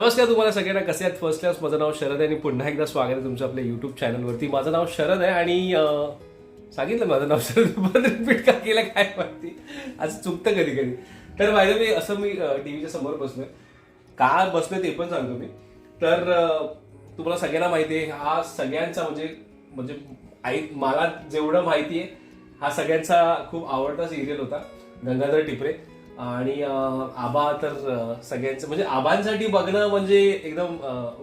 नमस्कार तुम्हाला सगळ्यांना कसे आहेत? फर्स्ट क्लास माझं नाव शरद आहे आणि पुन्हा एकदा स्वागत आहे तुमचं आपल्या युट्यूब चॅनलवरती माझं नाव शरद आहे आणि सांगितलं माझं नाव शरद पण रिपीट का केलं काय माहिती? आज चुकतं कधी कधी तर माझं मी असं मी टीव्हीच्या समोर बसलोय. का बसलोय ते पण सांगतो मी. तर तुम्हाला सगळ्यांना माहिती आहे हा सगळ्यांचा म्हणजे म्हणजे आई मला जेवढं माहिती आहे हा सगळ्यांचा खूप आवडता सिरियल होता. गंगाधर टिपरे. आणि आबा तर सगळ्यांचं म्हणजे आबांसाठी बघणं म्हणजे एकदम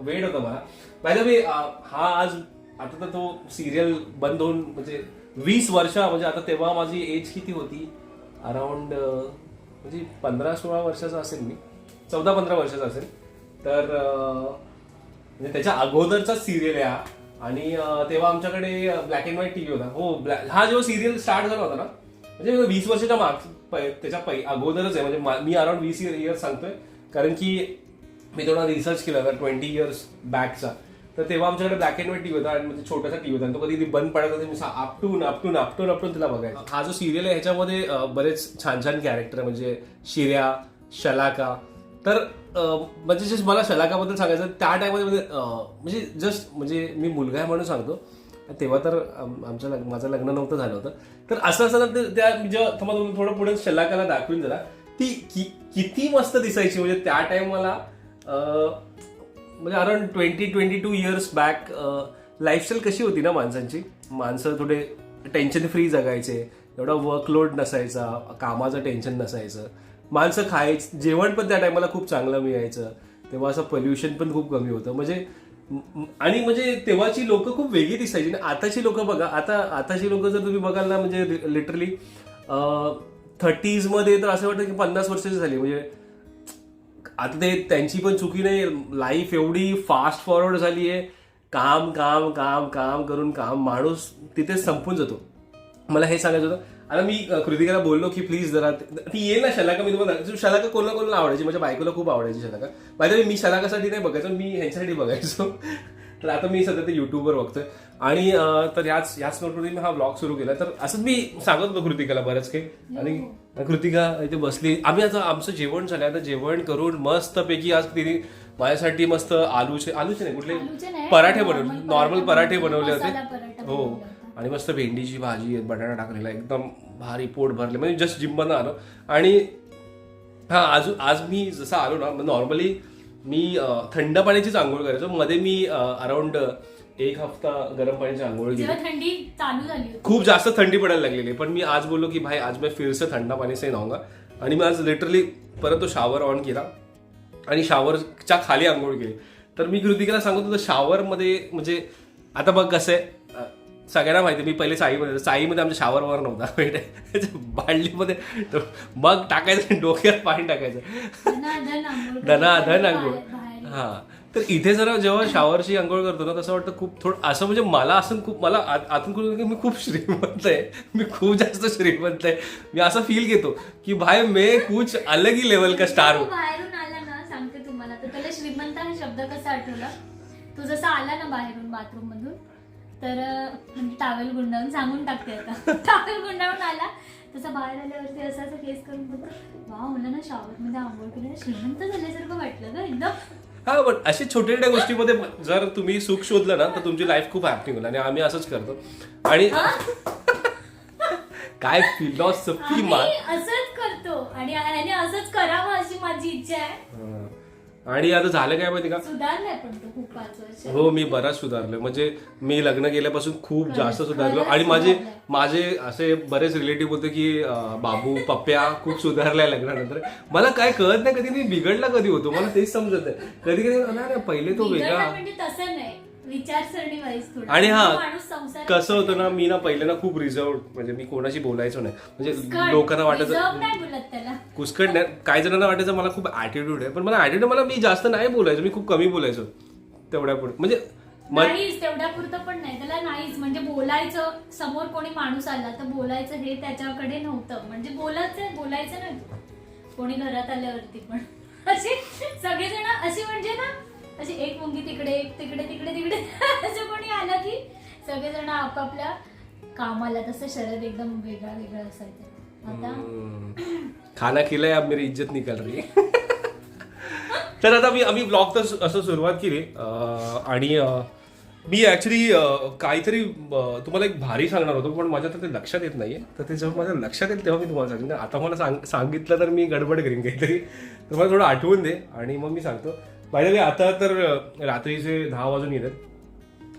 वेळ होतं मला. पाहिजे मी हा आज आता तर तो सिरियल बंद होऊन म्हणजे वीस वर्ष म्हणजे आता तेव्हा माझी एज किती होती? अराउंड म्हणजे पंधरा सोळा वर्षाचा असेल मी. चौदा पंधरा वर्षाचा असेल. तर म्हणजे त्याच्या अगोदरचा सिरियल आहे हा आणि तेव्हा आमच्याकडे black and white T V होता. हो ब्लॅक हा जेव्हा सिरियल स्टार्ट झाला होता ना म्हणजे वीस वर्षाच्या माग त्याच्या पै अगोदरच आहे. म्हणजे मा- मी अराउंड वीस इयर्स सांगतोय. कारण की मी थोडा रिसर्च केला होता ट्वेंटी इयर्स बॅकचा तर तेव्हा आमच्याकडे ब्लॅक अँड व्हाईट टीव्ही होता आणि म्हणजे छोटासा टीव्ही होता. आणि तो कधी बंद पडत मी आपटून आपटून आपटून आपटून तिला बघायचा. हा जो सिरियल आहे ह्याच्यामध्ये बरेच छान छान कॅरेक्टर म्हणजे शिर्या शलाका. तर म्हणजे जस्ट मला शलाकाबद्दल सांगायचं त्या टायमध्ये म्हणजे, म्हणजे जस्ट म्हणजे मी मुलगा आहे म्हणून सांगतो. तेव्हा तर आमच्या आमचं माझं लग्न नव्हतं झालं होतं. तर असं असं ते- त्या जेव्हा तुम्हाला तुम्ही थोडं पुढे शलाकाला दाखवून जरा ती कि- किती मस्त दिसायची. म्हणजे त्या टाइम म्हणजे around twenty twenty two years back lifestyle कशी होती ना माणसांची? माणसं थोडे टेन्शन फ्री जगायचे. एवढा वर्कलोड नसायचा. कामाचं टेन्शन नसायचं. माणसं खायचं जेवण पण त्या टायमाला खूप चांगलं मिळायचं. तेव्हा असं पोल्युशन पण खूप कमी होतं. म्हणजे आणि म्हणजे तेव्हाची लोक खूप वेगळी दिसायची. आणि आताची लोक बघा आता आताची लोक जर तुम्ही बघाल ना म्हणजे लिटरली थर्टीजमध्ये तर असं वाटतं की पन्नास वर्षाची झाली. म्हणजे आता ते त्यांची पण चुकी नाही. लाईफ एवढी फास्ट फॉरवर्ड झाली आहे काम काम काम काम करून काम माणूस तिथे संपून जातो. मला हे सांगायचं होतं आता मी कृतिकाला बोललो की प्लीज जरा ते- येईल ना शलाका मी तुम्हाला. शलाका कोणाला कोणाला आवडायची माझ्या बायकोला खूप आवडायची शलाका. माझ्या मी शलाकासाठी नाही बघायचो मी ह्यांच्यासाठी बघायचो. तर आता मी सध्या ते युट्यूबवर बघतोय. आणि तर ह्याच ह्याच नोटवरती मी हा ब्लॉग सुरू केला. तर असंच मी सांगत होतो कृतिकाला बरंच काही. आणि कृतिका इथे बसली. आम्ही आता आमचं जेवण झालं आता जेवण करून मस्तपैकी आज तिने माझ्यासाठी मस्त आलूचे आलूचे नाही कुठले? पराठे बनवले. नॉर्मल पराठे बनवले. होते. हो. आणि मस्त भेंडीची भाजी आहे बटाटा टाकलेला एकदम भारी पोट भरले. म्हणजे जस्ट जिम्मनं आलो. आणि हा आज आज मी जसं आलो ना नॉर्मली मी थंड पाण्याचीच आंघोळ करायचो. मध्ये मी अराउंड एक हफ्ता गरम पाण्याची आंघोळ थंडी चालू झाली खूप जास्त थंडी पडायला लागलेली. पण मी आज बोललो की भाई आज मैं फिर से थंडा पाणी से नव्हता आणि मी आज लिटरली परत तो शावर ऑन केला. आणि शावरच्या खाली आंघोळ केली. तर मी कृतिकेला सांगत होतो शावरमध्ये म्हणजे आता बघ कसं आहे. सगळ्यांना माहिती मी पहिले साईमध्ये. साईमध्ये आमच्या शावर वर नव्हता. तो मग टाकायचं डोक्यात पाणी टाकायचं. बाहेर- आंघोळ. बाहेर. हा. तर इथे जरा जेव्हा शावरची आंघोळ करतो ना तसं वाटतं खूप थोडं असं म्हणजे मला असं खूप मला आत- आतून कळून की मी खूप श्रीमंत आहे. मी खूप जास्त श्रीमंत आहे. मी असं फील घेतो की भाई मे कुछ अलग ही लेवल का स्टार हो. श्रीमंत हा शब्द कसा आठवला? तू जसा आला ना बाहेरून बाथरूम मधून तर टावेल गुंडाळून सांगून टाकते आता. टावेल गुंडाळून आला. तसा बाहेर आल्यावरती असा असं केस करून बोलतो वा मला ना शॉवर मध्ये आंघोळ केलं श्रीमंत झाल्यासारखं वाटलं ग एकदम. हा पण अशी छोट्या छोट्या गोष्टीमध्ये जर तुम्ही सुख शोधलं ना तर तुमची लाईफ खूप हॅपनिंग होईल. आणि आम्ही असंच करतो. आणि काय फिलॉसॉफी आम्ही असंच करतो. आणि याने असंच करावं अशी माझी इच्छा आहे. आणि आता झालं काय माहिती का? सुधारलाय पण तो खूप पाच वर्ष. हो मी बराच सुधारलोय. म्हणजे मी लग्न केल्यापासून खूप जास्त सुधारलो. आणि माझे. माझे असे बरेच रिलेटिव्ह होते की अं, बाबू पप्प्या खूप सुधारलाय लग्नानंतर. मला काय कळत नाही कधी मी बिघडला कधी होतो. मला तेच समजत नाही. कधी कधी नाही नाही, पहिले तो वेगळा. म्हणजे तसं नाही. विचारसरणी वाईज थोडं. आणि हा, कसं होतं ना मी ना पहिले ना खूप रिझर्व म्हणजे मी कोणाशी बोलायचो नाही. म्हणजे लोकांना वाटायचं कुसकट नाही काही जणांना वाटायचं मला खूप ऍटिट्यूड आहे. पण मला ऍटिट्यूड मला मी जास्त नाही बोलायचो. मी खूप कमी बोलायचो. तेवढ्या पुढे. म्हणजे नाहीच तेवढ्या पुरतं पण नाही. त्याला नाहीच. म्हणजे बोलायचं समोर कोणी माणूस आला तर बोलायचं हे त्याच्याकडे नव्हतं. म्हणजे बोलायचं बोलायचं नाही. कोणी घरात आल्यावरती पण. असे सगळेजण अशी म्हणजे ना अशी एक मुंगी तिकडे एक तिकडे तिकडे तिकडे. असं कोणी आलं की सगळेजण आपापल्या कामाला तसं शरद एकदम वेगळा वेगळा असायचं. आता? खाना खिलाय अब मेरी इज्जत निकल रही तर आता मी आम्ही ब्लॉग तर असं सुरुवात केली. अं, आणि अं, मी ऍक्च्युली काहीतरी अं, तुम्हाला एक भारी सांगणार होतो पण माझ्या तर ते लक्षात येत नाहीये. तर ते जेव्हा माझ्या लक्षात येईल तेव्हा मी तुम्हाला सांगेन. आता मला सांग सांगितलं तर मी गडबड करीन काहीतरी. तर मला थोडं आठवून दे. आणि मग मी सांगतो पाहिजे आता तर रात्रीचे दहा वाजून येतात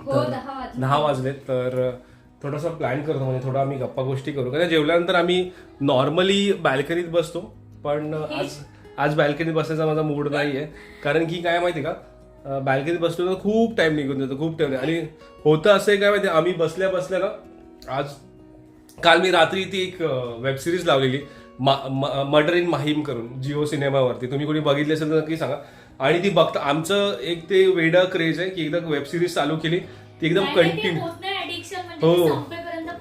हो दहा वाजले दहा वाजले तर थोडासा प्लॅन करतो म्हणजे थोडा आम्ही गप्पा गोष्टी करू. कारण जेवल्यानंतर आम्ही नॉर्मली बॅल्कनीत बसतो पण आज आज बॅल्कनीत बसायचा माझा मूड नाही आहे कारण की काय माहिती का? बॅल्कनीत बसलो तर खूप टाइम निघून जातो खूप टाइम आणि होतं असं आहे काय माहिती आम्ही बसल्या बसल्या ना आज काल मी रात्री ती एक वेब सिरीज लावलेली मर्डर इन माहीम करून जिओ सिनेमावरती. तुम्ही कोणी बघितली असेल तर नक्की सांगा. आणि ती बघता आमचं एक ते वेडा क्रेज आहे की एकदा वेब सिरीज चालू केली ती एकदम कंटिन्यू म्हणजे हो.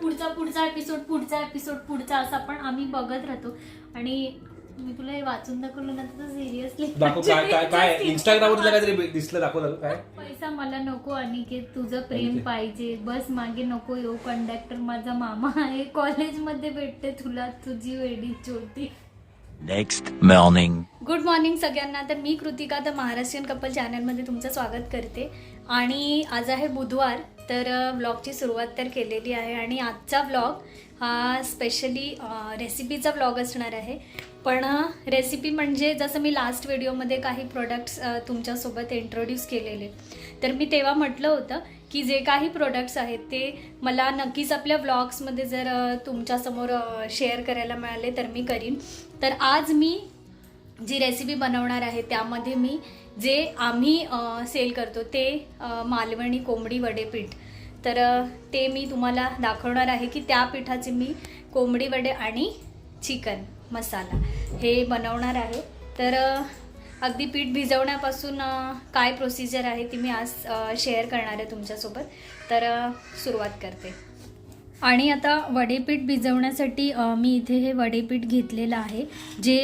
पुढचा पुढचा एपिसोड पुढचा एपिसोड पुढचा असा पण आम्ही बघत राहतो. आणि मी तुला हे वाचून दाखवलं ना तर सिरियसली दाखव काय काय काय इंस्टाग्रामवर तुला काहीतरी दिसलं दाखव दाखव काय? पैसा मला नको अनिकेत तुझं प्रेम पाहिजे. बस मागे नको येऊ कंडक्टर माझा मामा आहे. कॉलेजमध्ये भेटते तुला तुझी वेडी चोटी नेक्स्ट मॉर्निंग गुड मॉर्निंग सगळ्यांना. तर मी कृतिका द महाराष्ट्रीयन कपल चॅनलमध्ये तुमचं स्वागत करते. आणि आज आहे बुधवार तर ब्लॉगची सुरुवात तर केलेली आहे. आणि आजचा ब्लॉग हा स्पेशली रेसिपीचा ब्लॉग असणार आहे. पण रेसिपी म्हणजे जसं मी लास्ट व्हिडिओमध्ये काही प्रोडक्ट्स तुमच्यासोबत इंट्रोड्यूस केलेले. तर मी तेव्हा म्हटलं होतं की जे काही प्रोडक्ट्स आहेत ते मला नक्कीच आपल्या व्लॉग्समध्ये जर तुमच्यासमोर शेअर करायला मिळाले तर मी करीन. तर आज मी जी रेसिपी बनवणार आहे त्यामध्ये मी जे आम्ही सेल करतो ते मालवणी कोंबडी वडे पीठ तर ते मी तुम्हाला दाखवणार आहे की त्या पिठाचे मी कोंबडी वडे आणि चिकन मसाला हे बनवणार आहे. तर अगदी पीठ भिजवण्यापासून काय प्रोसिजर आहे ती मी आज शेअर करणार आहे तुमच्यासोबत. तर सुरुवात करते. आणि आता वडेपीठ भिजवण्यासाठी मी इथे हे वडेपीठ घेतलेलं आहे. जे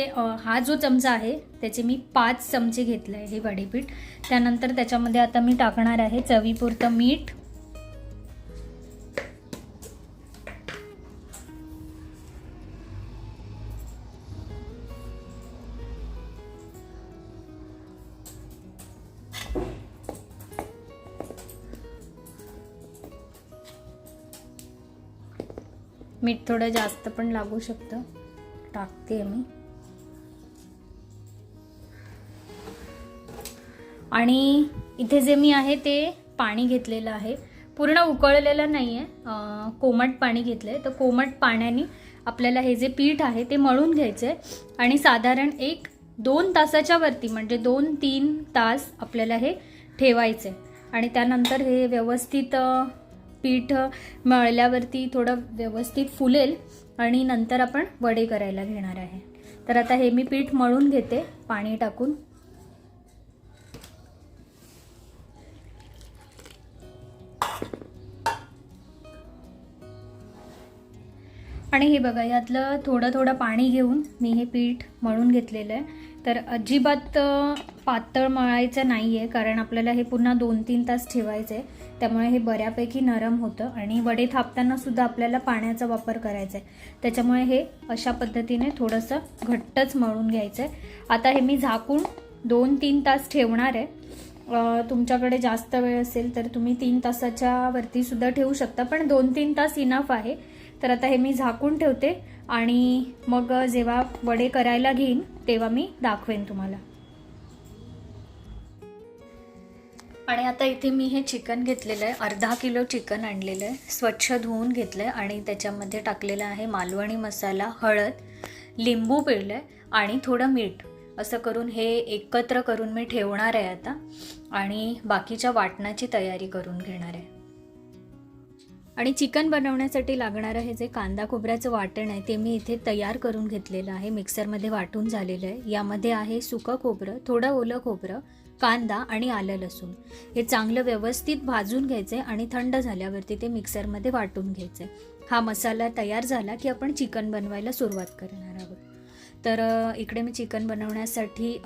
हा जो चमचा आहे त्याचे मी पाच चमचे घेतले आहे हे वडेपीठ. त्यानंतर त्याच्यामध्ये आता मी टाकणार आहे चवीपुरतं मीठ मीठ थोडं जास्त पण लागू शकतं. टाकते मी. आणि इथे जे मी आहे ते पाणी घेतलेलं आहे. पूर्ण उकळलेलं नाही आहे कोमट पाणी घेतलं आहे तर कोमट पाण्याने आपल्याला हे जे पीठ आहे ते मळून घ्यायचं आहे आणि साधारण एक दोन तासाच्या वरती म्हणजे दोन तीन तास आपल्याला हे ठेवायचं आहे आणि त्यानंतर हे व्यवस्थित पीठ मळल्यावरती थोडं व्यवस्थित फुलेल आणि नंतर आपण वडे करायला घेणार आहे. तर आता हे मी पीठ मळून घेते पाणी टाकून. आणि हे बघा यातलं थोडं थोडं पाणी घेऊन मी हे पीठ मळून घेतलेलं आहे. तर अजिबात पातळ मळायचं नाही आहे कारण आपल्याला हे पुन्हा दोन तीन तास ठेवायचं आहे त्यामुळे हे बऱ्यापैकी नरम होतं आणि वडे थापताना सुद्धा आपल्याला पाण्याचा वापर करायचा आहे. त्याच्यामुळे हे अशा पद्धतीने थोडंसं घट्टच मळून घ्यायचं आहे आता हे मी झाकून दोन तीन तास ठेवणार आहे. तुमच्याकडे जास्त वेळ असेल तर तुम्ही तीन तासाच्या वरती सुद्धा ठेवू शकता पण दोन तीन तास इनफ आहे. तर आता हे मी झाकून ठेवते आणि मग जेव्हा वडे करायला घेईन तेव्हा मी दाखवेन तुम्हाला. आणि आता इथे मी हे चिकन घेतलेलं आहे. अर्धा किलो चिकन आणलेलं आहे. स्वच्छ धुवून घेतलं आहे आणि त्याच्यामध्ये टाकलेलं आहे मालवणी मसाला हळद लिंबू पिळलं आहे आणि थोडं मीठ. असं करून हे एकत्र करून मी ठेवणार आहे आता. आणि बाकीच्या वाटणाची तयारी करून घेणार आहे. आणि चिकन बनवण्यासाठी लागणारं हे जे कांदा खोबऱ्याचं वाटण आहे ते मी इथे तयार करून घेतलेलं आहे. मिक्सरमध्ये वाटून झालेलं आहे. यामध्ये आहे सुकं खोबरं थोडं ओलं खोबरं कांदा आणि आलं लसूण. हे चांगलं व्यवस्थित भाजून घ्यायचं आणि थंड झाल्यावरती ते मिक्सरमध्ये वाटून घ्यायचं हा मसाला तयार झाला की आपण चिकन बनवायला सुरुवात करणार आहोत. तर इकडे मी चिकन बनवण्यासाठी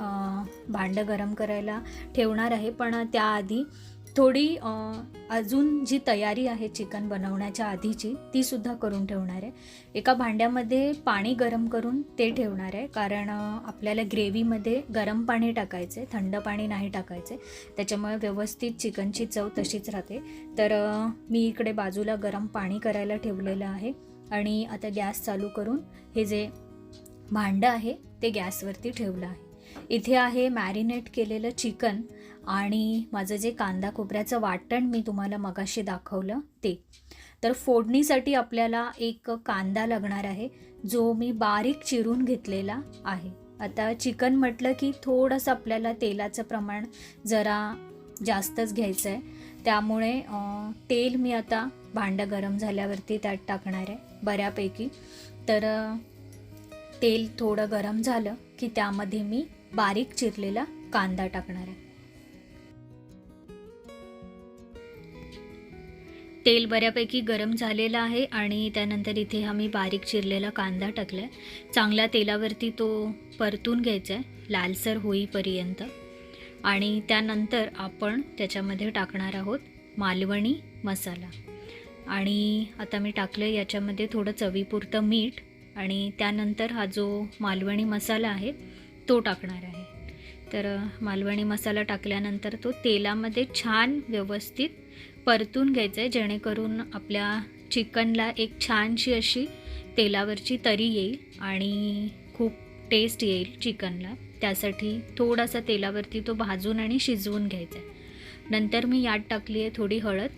भांडं गरम करायला ठेवणार आहे पण त्याआधी थोडी अजून जी तयारी आहे चिकन बनवण्याच्या आधीची ती सुद्धा करून ठेवणार आहे. एका भांड्यामध्ये पाणी गरम करून ते ठेवणार आहे. कारण आपल्याला ग्रेव्हीमध्ये गरम पाणी टाकायचे थंड पाणी नाही टाकायचे त्याच्यामुळे व्यवस्थित चिकनची चव तशीच राहते. तर मी इकडे बाजूला गरम पाणी करायला ठेवलेलं आहे. आणि आता गॅस चालू करून हे जे भांडं आहे ते गॅसवरती ठेवलं आहे. इथे आहे मॅरिनेट केलेलं चिकन. आणि माझं जे कांदा खोबऱ्याचं वाटण मी तुम्हाला मगाशी दाखवलं ते. तर फोडणीसाठी आपल्याला एक कांदा लागणार आहे जो मी बारीक चिरून घेतलेला आहे. आता चिकन म्हटलं की थोडंसं आपल्याला तेलाचं प्रमाण जरा जास्तच घ्यायचं आहे त्यामुळे तेल मी आता भांडं गरम झाल्यावरती त्यात टाकणार आहे बऱ्यापैकी. तर तेल थोडं गरम झालं की त्यामध्ये मी बारीक चिरलेला कांदा टाकणार आहे. तेल बऱ्यापैकी गरम झालेलं आहे आणि त्यानंतर इथे हा मी बारीक चिरलेला कांदा टाकला आहे चांगल्या तेलावरती तो परतून घ्यायचा आहे लालसर होईपर्यंत. आणि त्यानंतर आपण त्याच्यामध्ये टाकणार आहोत मालवणी मसाला. आणि आता मी टाकलं याच्यामध्ये थोडं चवीपुरतं मीठ आणि त्यानंतर हा जो मालवणी मसाला आहे तो टाकणार आहे. तर मालवणी मसाला टाकल्यानंतर तो तेलामध्ये छान व्यवस्थित परतून घ्यायचं आहे जेणेकरून आपल्या चिकनला एक छानशी अशी तेलावरची तरी येईल आणि खूप टेस्ट येईल चिकनला. त्यासाठी थोडासा तेलावरती तो भाजून आणि शिजवून घ्यायचा आहे नंतर मी यात टाकली आहे थोडी हळद.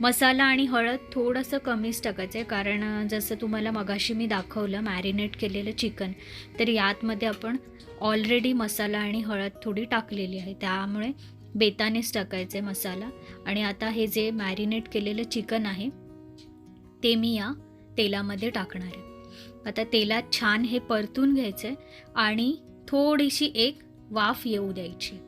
मसाला आणि हळद थोडंसं कमीच टाकायचं आहे कारण जसं तुम्हाला मगाशी मी दाखवलं मॅरिनेट केलेलं चिकन तर यातमध्ये आपण ऑलरेडी मसाला आणि हळद थोडी टाकलेली आहे. त्यामुळे बेतानेच टाकायचे मसाला. आणि आता हे जे मॅरिनेट केलेलं चिकन आहे ते मी या तेलामध्ये टाकणार आहे. आता तेलात छान हे परतून घ्यायचं आहे आणि थोडीशी एक वाफ येऊ द्यायची.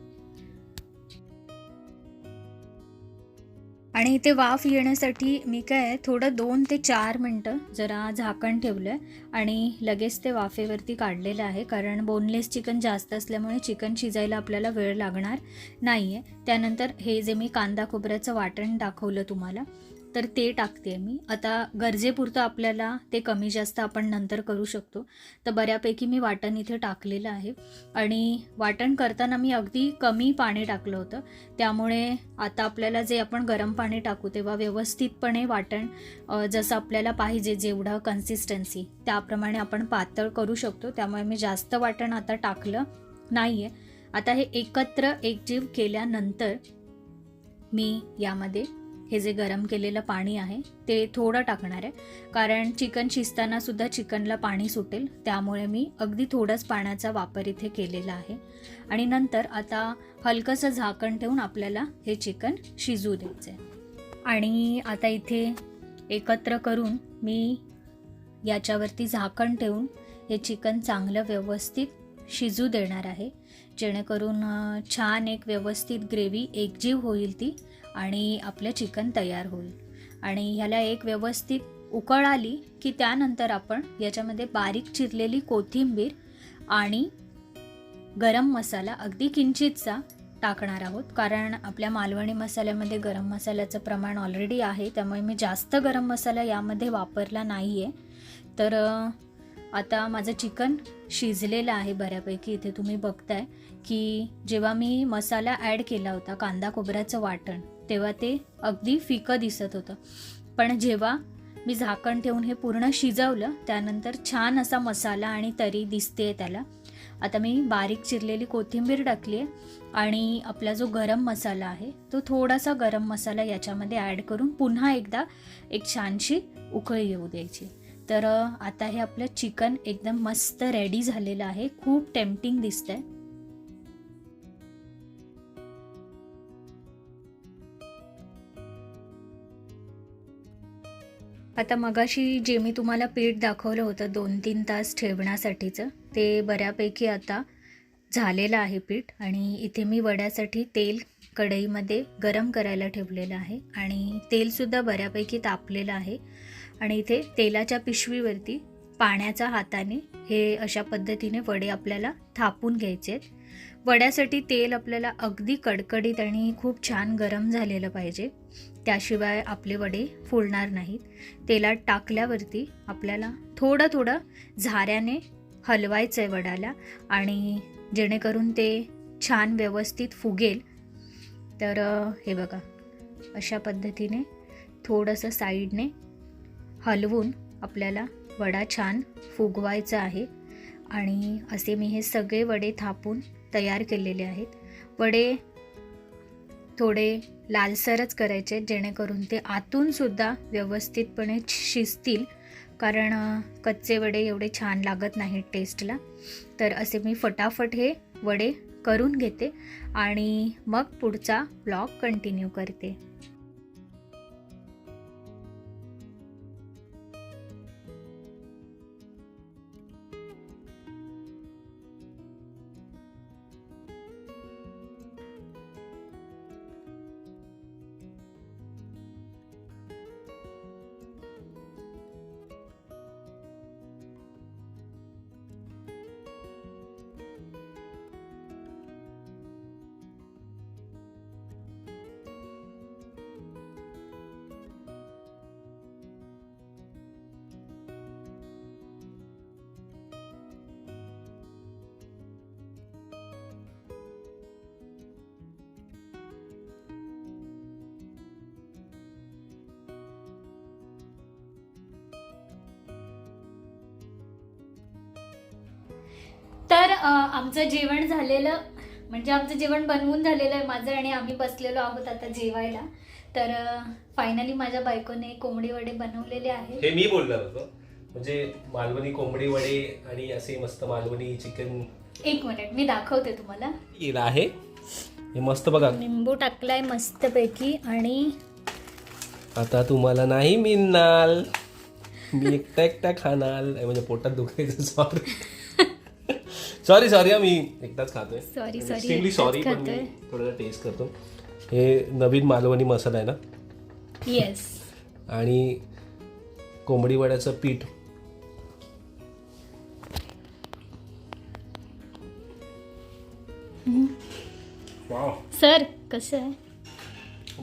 आणि इथे वाफ येण्यासाठी मी काय थोडं दोन ते चार मिनटं जरा झाकण ठेवलं आहे आणि लगेच ते वाफेवरती काढलेलं आहे कारण बोनलेस चिकन जास्त असल्यामुळे चिकन शिजायला आपल्याला वेळ लागणार नाही आहे त्यानंतर हे जे मी कांदा खोबऱ्याचं वाटण दाखवलं तुम्हाला तर ते टाकते मी. आता गरजेपुरतं आपल्याला ते कमी जास्त आपण नंतर करू शकतो. तर बऱ्यापैकी मी वाटण इथे टाकलेलं आहे. आणि वाटण करताना मी अगदी कमी पाणी टाकलं होतं. त्यामुळे आता आपल्याला जे आपण गरम पाणी टाकू तेव्हा व्यवस्थितपणे वाटण जसं आपल्याला पाहिजे जेवढं कन्सिस्टन्सी त्याप्रमाणे आपण पातळ करू शकतो. त्यामुळे मी जास्त वाटण आता टाकलं नाही आहे आता हे एकत्र एकजीव केल्यानंतर मी यामध्ये हे जे गरम केलेलं पाणी आहे ते थोडं टाकणार आहे. कारण चिकन शिजताना सुद्धा चिकनला पाणी सुटेल. त्यामुळे मी अगदी थोडंच पाण्याचा वापर इथे केलेला आहे. आणि नंतर आता हलकंसं झाकण ठेवून आपल्याला हे चिकन शिजू द्यायचं आहे आणि आता इथे एकत्र करून मी याच्यावरती झाकण ठेवून हे चिकन चांगलं व्यवस्थित शिजू देणार आहे. जेणेकरून छान एक व्यवस्थित ग्रेव्ही एकजीव होईल ती. आणि आपलं चिकन तयार होईल. आणि ह्याला एक व्यवस्थित उकळ आली की त्यानंतर आपण याच्यामध्ये बारीक चिरलेली कोथिंबीर आणि गरम मसाला अगदी किंचितचा टाकणार आहोत. कारण आपल्या मालवणी मसाल्यामध्ये गरम मसाल्याचं प्रमाण ऑलरेडी आहे त्यामुळे मी जास्त गरम मसाला यामध्ये वापरला नाही आहे तर आता माझं चिकन शिजलेलं आहे बऱ्यापैकी. इथे तुम्ही बघताय की जेव्हा मी मसाला ॲड केला होता कांदा खोबऱ्याचं वाटण तेव्हा ते अगदी फिकं दिसत होतं. पण जेव्हा मी झाकण ठेवून हे पूर्ण शिजवलं त्यानंतर छान असा मसाला आणि तरी दिसते त्याला. आता मी बारीक चिरलेली कोथिंबीर टाकली आहे आणि आपला जो गरम मसाला आहे तो थोडासा गरम मसाला याच्यामध्ये ॲड करून पुन्हा एकदा एक छानशी उकळी येऊ द्यायची. तर आता हे आपलं चिकन एकदम मस्त रेडी झालेलं आहे. खूप टेम्पटिंग दिसतं आहे आता मगाशी जे मी तुम्हाला पीठ दाखवलं होतं दोन तीन तास ठेवण्यासाठीचं ते बऱ्यापैकी आता झालेलं आहे पीठ आणि इथे मी वड्यासाठी तेल कढईमध्ये गरम करायला ठेवलेलं आहे आणि तेलसुद्धा बऱ्यापैकी तापलेलं आहे. आणि इथे तेलाच्या पिशवीवरती पाण्याच्या हाताने हे अशा पद्धतीने वडे आपल्याला थापून घ्यायचे आहेत. वड्यासाठी तेल आपल्याला अगदी कडकडीत आणि खूप छान गरम झालेलं पाहिजे. त्याशिवाय आपले वडे फुलणार नाहीत. तेलात टाकल्यावरती आपल्याला थोडं थोडं झाऱ्याने हलवायचं आहे वडाला आणि जेणेकरून ते छान व्यवस्थित फुगेल. तर हे बघा अशा पद्धतीने थोडंसं साईडने हलवून आपल्याला वडा छान फुगवायचा आहे. आणि असे मी हे सगळे वडे थापून तयार केलेले आहेत. वडे थोडे लालसरच करायचे जेणेकरून ते आतूनसुद्धा व्यवस्थितपणे शिजतील. कारण कच्चे वडे एवढे छान लागत नाहीत टेस्टला तर असे मी फटाफट हे वडे करून घेते आणि मग पुढचा ब्लॉग कंटिन्यू करते. आमचं जेवण झालेलं म्हणजे आमचं जेवण बनवून झालेलं आहे माझं आणि आम्ही बसलेलो आहोत आता जेवायला. तर फायनली माझ्या बायकोने कोंबडी वडे बनवलेले आहे हे मी बोलणार होतो. म्हणजे मालवणी कोंबडी वडे आणि असे मस्त मालवणी चिकन. एक मिनिट मी दाखवते तुम्हाला. केलं आहे. हे मस्त बघा. लिंबू टाकलाय मस्तपैकी आणि आता तुम्हाला नाही मिळणार. मी एकटा एकटा खाणार. म्हणजे पोटात दुखायचं सॉरी सॉरी सॉरी मी एकटाच खातोय. सॉरी पण मी खातोय. थोडं टेस्ट करतो. हे नवीन मालवणी मसाला आहे ना? येस आणि कोंबडी वड्याचं पीठ. वाव सर कसं आहे?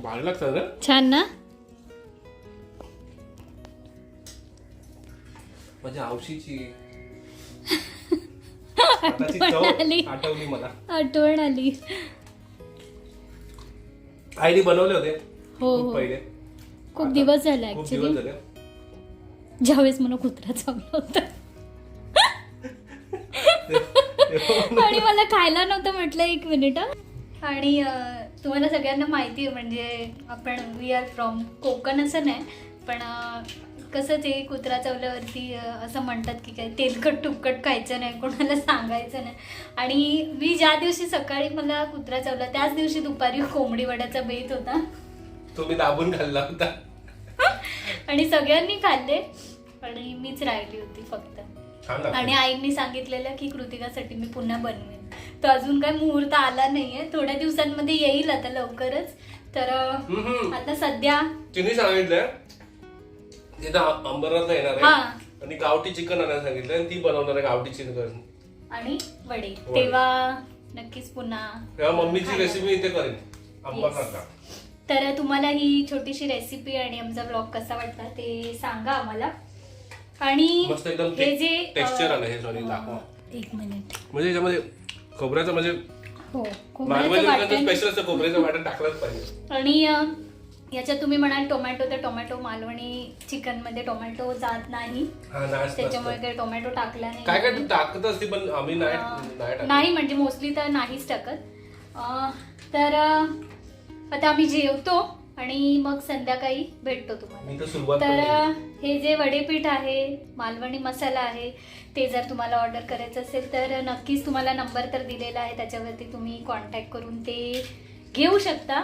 भारी लागतं ना छान ना? म्हणजे आवशीची हाताची चव आली. आठवली मला. आठवण आली. आईने बनवले होते हो खूप हो. पहिले. खूप दिवस झाले खूप ऍक्च्युली दिवस झाले. ज्यावेळेस मला कुत्रा चावला होता. आणि मला खायला नव्हतं म्हटलं एक मिनिट हं. आणि अं, तुम्हाला सगळ्यांना माहिती आहे म्हणजे आपण वी आर फ्रॉम कोकण असं नाही पण अं, कसं ते कुत्रा चावल्यावरती असं म्हणतात की काय तेलकट तुपकट खायचं नाही कोणाला सांगायचं नाही. आणि मी ज्या दिवशी सकाळी मला कुत्रा चावला त्याच दिवशी दुपारी कोंबडी वड्याचा बेत होता. तुम्ही दाबून खाल्ला होता. आणि सगळ्यांनी खाल्ले आणि मीच राहिली होती फक्त. आणि आईंनी सांगितलेलं की कृतिकासाठी मी पुन्हा बनवेन. तर अजून काही मुहूर्त आला नाहीये. थोड्या दिवसांमध्ये येईल आता लवकरच. तर. आता सध्या तिने सांगितलंय तिथं अंबरनाथला येणार हा. आहे आणि गावठी चिकन आणायला सांगितलंय आणि ती बनवणार आहे गावठी चिकन. आणि वडे. वडे. तेव्हा नक्कीच पुन्हा तेव्हा मम्मीची रेसिपी इथे करेन. अंबरनाथला तर तुम्हाला ही छोटीशी रेसिपी आणि आमचा ब्लॉग कसा वाटला ते सांगा आम्हाला. आणि मस्त एकदम हे जे टेक्स्चर आलं हे सॉरी दाखवा. एक मिनिट म्हणजे याच्यामध्ये खोबऱ्याचं म्हणजे हो खोबऱ्याचं वाटण. स्पेशल खोबऱ्याचं वाटण टाकलंच पाहिजे. आणि अ, याच्यात तुम्ही म्हणाल टोमॅटो तर टोमॅटो मालवणी चिकनमध्ये टोमॅटो जात नाही. हा त्याच्यामुळे काही टोमॅटो टाकला नाही. काय काय तू टाकत असते पण आम्ही नाही अ, नाही टाकत. नाही म्हणजे मोस्टली तर नाहीच टाकत. अ, तर अ, आता आम्ही जेवतो आणि मग संध्याकाळी भेटतो तुम्हाला. मी तर सुरुवात तर पण अ, हे जे वडेपीठ आहे मालवणी मसाला आहे ते जर तुम्हाला ऑर्डर करायचं असेल तर नक्कीच तुम्हाला नंबर तर दिलेला आहे त्याच्यावरती तुम्ही कॉन्टॅक्ट करून ते घेऊ शकता.